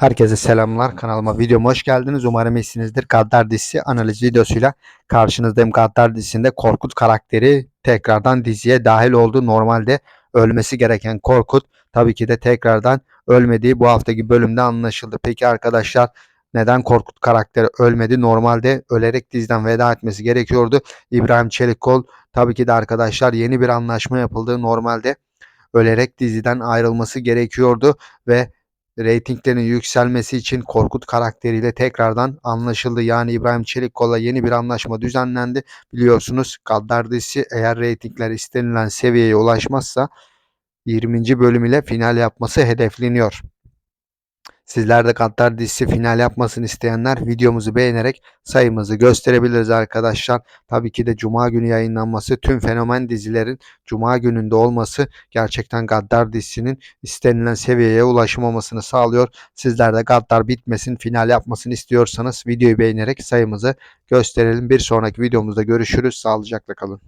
Herkese selamlar. Kanalıma videoma hoş geldiniz. Umarım iyisinizdir. Gaddar dizisi analiz videosuyla karşınızdayım. Gaddar dizisinde Korkut karakteri tekrardan diziye dahil oldu. Normalde ölmesi gereken Korkut tabii ki de tekrardan ölmediği bu haftaki bölümde anlaşıldı. Peki arkadaşlar neden Korkut karakteri ölmedi? Normalde ölerek diziden veda etmesi gerekiyordu. İbrahim Çelikkol tabii ki de arkadaşlar yeni bir anlaşma yapıldı. Normalde ölerek diziden ayrılması gerekiyordu ve reytinglerin yükselmesi için Korkut karakteriyle tekrardan anlaşıldı. Yani İbrahim Çelikkol'la yeni bir anlaşma düzenlendi. Biliyorsunuz Gaddar dizisi eğer reytingler istenilen seviyeye ulaşmazsa 20. bölüm ile final yapması hedefleniyor. Sizler de Gaddar dizisi final yapmasını isteyenler videomuzu beğenerek sayımızı gösterebiliriz arkadaşlar. Tabii ki de Cuma günü yayınlanması tüm fenomen dizilerin Cuma gününde olması gerçekten Gaddar dizisinin istenilen seviyeye ulaşmamasını sağlıyor. Sizler de Gaddar bitmesin final yapmasını istiyorsanız videoyu beğenerek sayımızı gösterelim. Bir sonraki videomuzda görüşürüz. Sağlıcakla kalın.